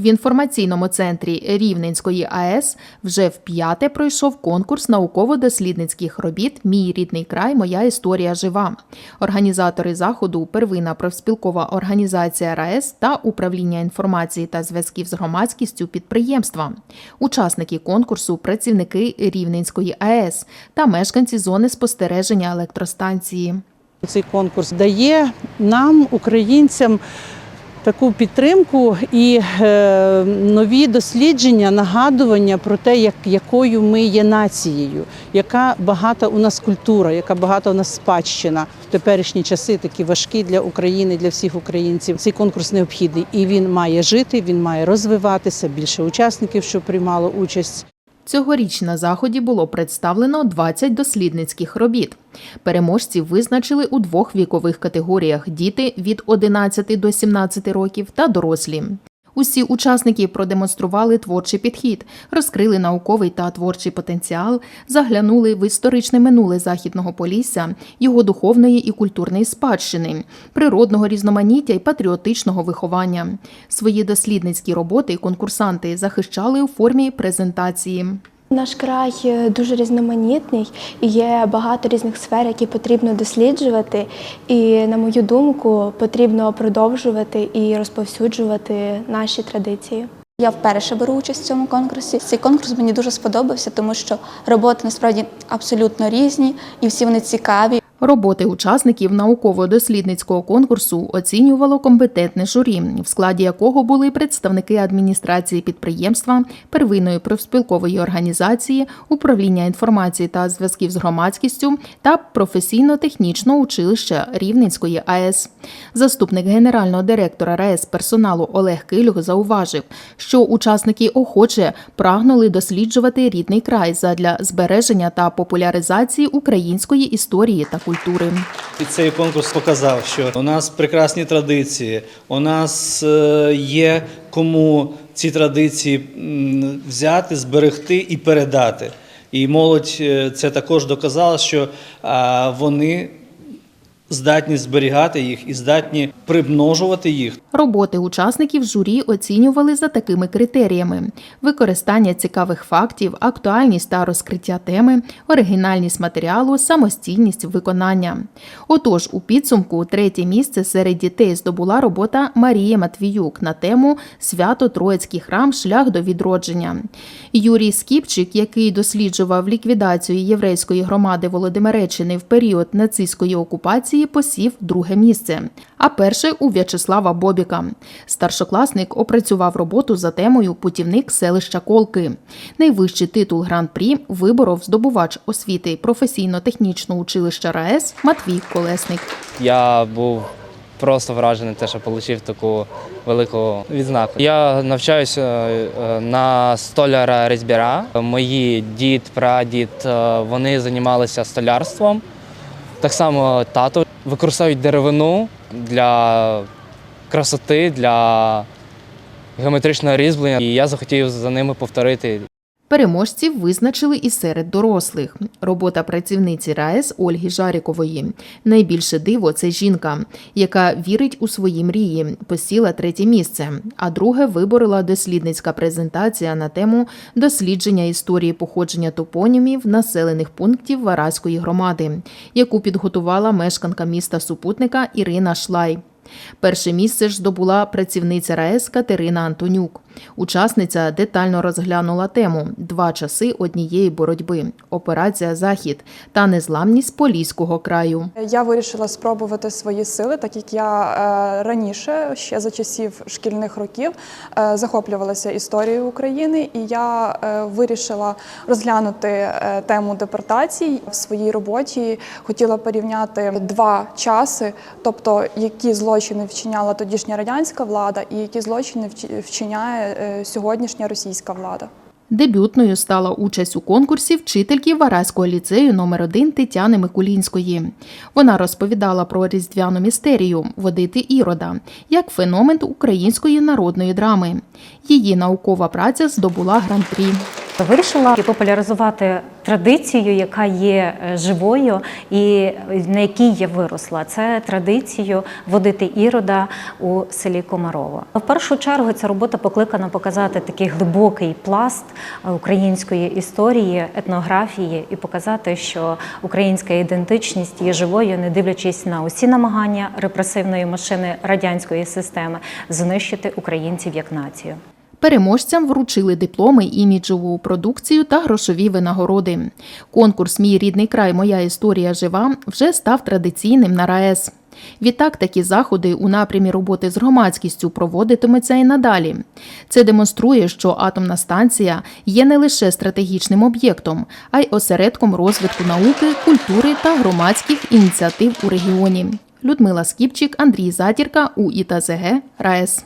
В інформаційному центрі Рівненської АЕС вже вп'яте пройшов конкурс науково-дослідницьких робіт Мій рідний край, моя історія жива. Організатори заходу первинна профспілкова організація РаЕС та управління інформації та зв'язків з громадськістю підприємства. Учасники конкурсу працівники Рівненської АЕС та мешканці зони спостереження електростанції. Цей конкурс дає нам, українцям, таку підтримку і е, нові дослідження, нагадування про те, як, якою ми є нацією, яка багата у нас культура, яка багата у нас спадщина. В теперішні часи такі важкі для України, для всіх українців. Цей конкурс необхідний і він має жити, він має розвиватися. Більше учасників, що приймало участь. Цьогоріч на заході було представлено 20 дослідницьких робіт. Переможців визначили у двох вікових категоріях: діти від 11 до 17 років та дорослі. Усі учасники продемонстрували творчий підхід, розкрили науковий та творчий потенціал, заглянули в історичне минуле західного полісся, його духовної і культурної спадщини, природного різноманіття і патріотичного виховання. Свої дослідницькі роботи конкурсанти захищали у формі презентації. Наш край е, дуже різноманітний і є багато різних сфер, які потрібно досліджувати. І, на мою думку, потрібно продовжувати і розповсюджувати наші традиції. Я вперше беру участь в цьому конкурсі. Цей конкурс мені дуже сподобався, тому що роботи насправді абсолютно різні і всі вони цікаві. Роботи учасників науково-дослідницького конкурсу оцінювало компетентне журі, в складі якого були представники адміністрації підприємства, первинної профспілкової організації, управління інформації та зв'язків з громадськістю та професійно-технічного училища Рівненської АЕС. Заступник генерального директора РаЕС персоналу Олег Килюг зауважив, що учасники охоче прагнули досліджувати рідний край задля збереження та популяризації української історії та культури. І цей конкурс показав, що у нас прекрасні традиції, у нас е, є кому ці традиції взяти, зберегти і передати. І молодь е, це також доказала, що вони здатні зберігати їх і здатні примножувати їх. Роботи учасників журі оцінювали за такими критеріями: використання цікавих фактів, актуальність та розкриття теми, оригінальність матеріалу, самостійність виконання. Отож, у підсумку третє місце серед дітей здобула робота Марії Матвіюк на тему Свято Троїцький храм Шлях до відродження. Юрій Скіпчик, який досліджував ліквідацію єврейської громади Володимиреччини в період нацистської окупації, посів друге місце. А перше у В'ячеслава Бобіка. Старшокласник опрацював роботу за темою Путівник селища Колки. Найвищий титул гран-прі виборов здобувач освіти професійно-технічного училища РаЕС Матвій Колесник. Я був просто вражений, те, що отримав таку велику відзнаку. Я навчаюся е, на столяра резьбяра. Мої дід, прадід, е, вони займалися столярством. Так само тато використовують деревину для красоти, для геометричного різьблення. І я захотів за ними повторити Переможців визначили і серед дорослих. Робота працівниці РаЕС Ольги Жарікової. Найбільше диво це жінка, яка вірить у свої мрії, посіла третє місце. А друге виборола дослідницька презентація на тему дослідження історії походження топонімів населених пунктів Вараської громади, яку підготувала мешканка міста супутника Ірина Шлай. Перше місце ж здобула працівниця РаЕС Катерина Антонюк. Учасниця детально розглянула тему два часи однієї боротьби операція Захід та незламність Поліського краю. Я вирішила спробувати свої сили, так як я е, раніше, ще за часів шкільних років, е, захоплювалася історією України, і я е, вирішила розглянути тему депортацій в своїй роботі. Хотіла порівняти два часи, тобто які злочини вчиняла тодішня радянська влада, і які злочини вчи- вчиняє е, сьогоднішня російська влада. Дебютною стала участь у конкурсі вчительки Вараського ліцею номер 1 Тетяни Микулінської. Вона розповідала про різдвяну містерію Водити Ірода як феномен української народної драми. Її наукова праця здобула гран-прі. Вирішила популяризувати традицію, яка є е, живою і на якій я виросла. Це традицію водити ірода у селі Комарово. В першу чергу ця робота покликана показати такий глибокий пласт е, української історії, етнографії і показати, що українська ідентичність є живою, не дивлячись на усі намагання репресивної машини радянської системи знищити українців як націю. Переможцям вручили дипломи, іміджову продукцію та грошові винагороди. Конкурс Мій рідний край, моя історія жива вже став традиційним на РаЕС. Відтак такі заходи у напрямі роботи з громадськістю проводитиметься і надалі. Це демонструє, що атомна станція є не лише стратегічним об'єктом, а й осередком розвитку науки, культури та громадських ініціатив у регіоні. Людмила Скіпчик, Андрій Затірка, УІТАЗГ, РаЕС.